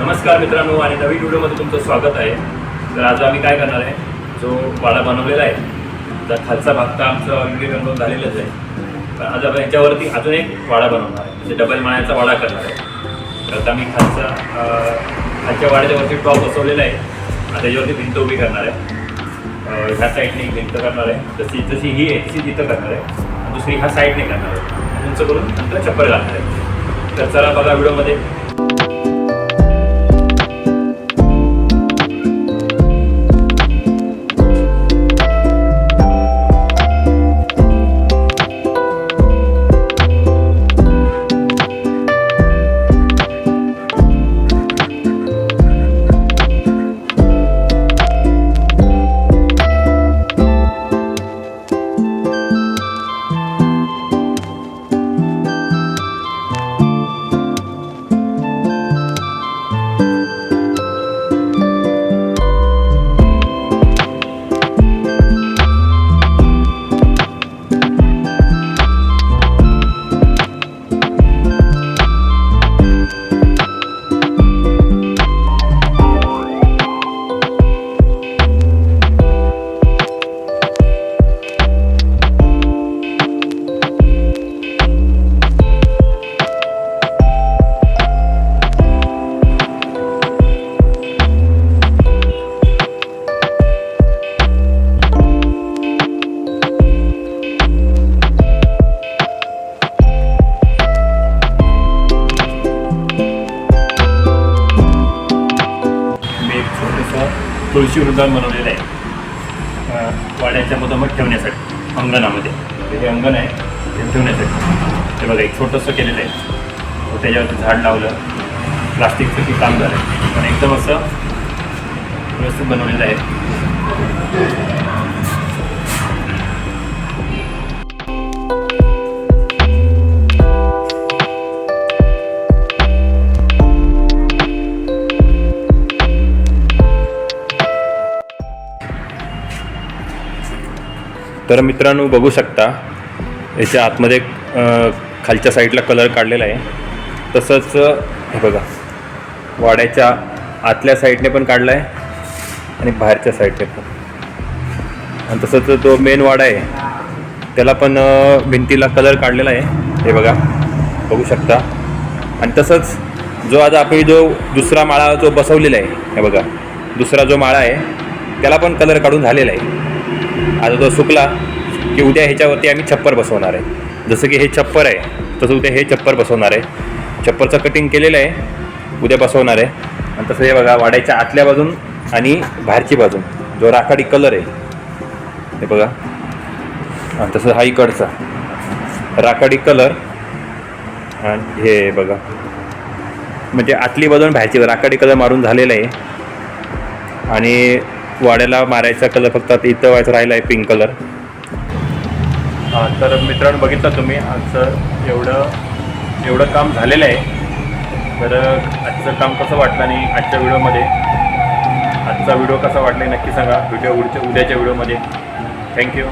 नमस्कार मित्रांनो आणि नवीन व्हिडिओमध्ये तुमचं स्वागत आहे. तर आज आम्ही काय करणार आहे? जो वाडा बनवलेला आहे तर खालचा भाग तर आमचं विडिओ रंगवून झालेलंच आहे. पण आज आपण याच्यावरती अजून एक वाडा बनवणार आहे. म्हणजे डबल माळ्याचा वाडा करणार आहे. तर आता मी खालचा खालच्या वाड्याच्यावरती टॉप बसवलेला आहे. आणि त्याच्यावरती भिंत उभी करणार आहे. ह्या साईडने एक भिंत करणार आहे. जशी जशी ही आहे तशी तिथं करणार आहे. दुसरी ह्या साईडने करणार आहे. उंच करून नंतर छप्पर घालणार आहे. तर चला बघा व्हिडिओमध्ये. तुळशी वृंदावन बनवलेलं आहे. वाड्याच्या मधोमध ठेवण्यासाठी अंगणामध्ये. हे अंगण आहे ते ठेवण्यासाठी. ते बघा एक छोटंसं केलेलं आहे. त्याच्यावरती झाड लावलं. प्लास्टिकचं की काम झालं आहे पण एकदम असं व्यवस्थित बनवलेलं आहे. तर मित्रांनो बघू शकता याच्या आतमध्ये खालच्या साईडला कलर काढलेला आहे. तसंच हे बघा वाड्याच्या आतल्या साईडने पण काढला आहे आणि बाहेरच्या साईडने पण. आणि तसंच जो मेन वाडा आहे त्याला पण भिंतीला कलर काढलेला आहे. हे बघा बघू शकता. आणि तसंच जो आज आपण जो दुसरा माळा जो बसवलेला आहे हे बघा दुसरा जो माळा आहे त्याला पण कलर काढून झालेला आहे. आता तो सुकला की उद्या ह्याच्यावरती आम्ही छप्पर बसवणार आहे. जसं की हे छप्पर आहे तसं उद्या हे छप्पर बसवणार आहे. छप्परचं कटिंग केलेलं आहे उद्या बसवणार आहे. आणि तसं हे बघा वाड्याच्या आतल्या बाजून आणि बाहेरची बाजून जो राखाडी कलर आहे. हे बघा. आणि तसं हा इकडचा राखाडी कलर आणि हे बघा. म्हणजे आतली बाजून बाहेरची राखाडी कलर मारून झालेला आहे. आणि वाड्याला मारायचा कलर फक्त इथं व्हायचं राहिला आहे पिंक कलर तर मित्रांनो बघितलं तुम्ही आजचं एवढं एवढं काम झालेलं आहे. तर आजचं काम कसं वाटलं आणि आजच्या व्हिडिओमध्ये? आजचा व्हिडिओ कसा वाटला नक्की सांगा. व्हिडिओ उडच्या उद्याच्या व्हिडिओमध्ये. थँक्यू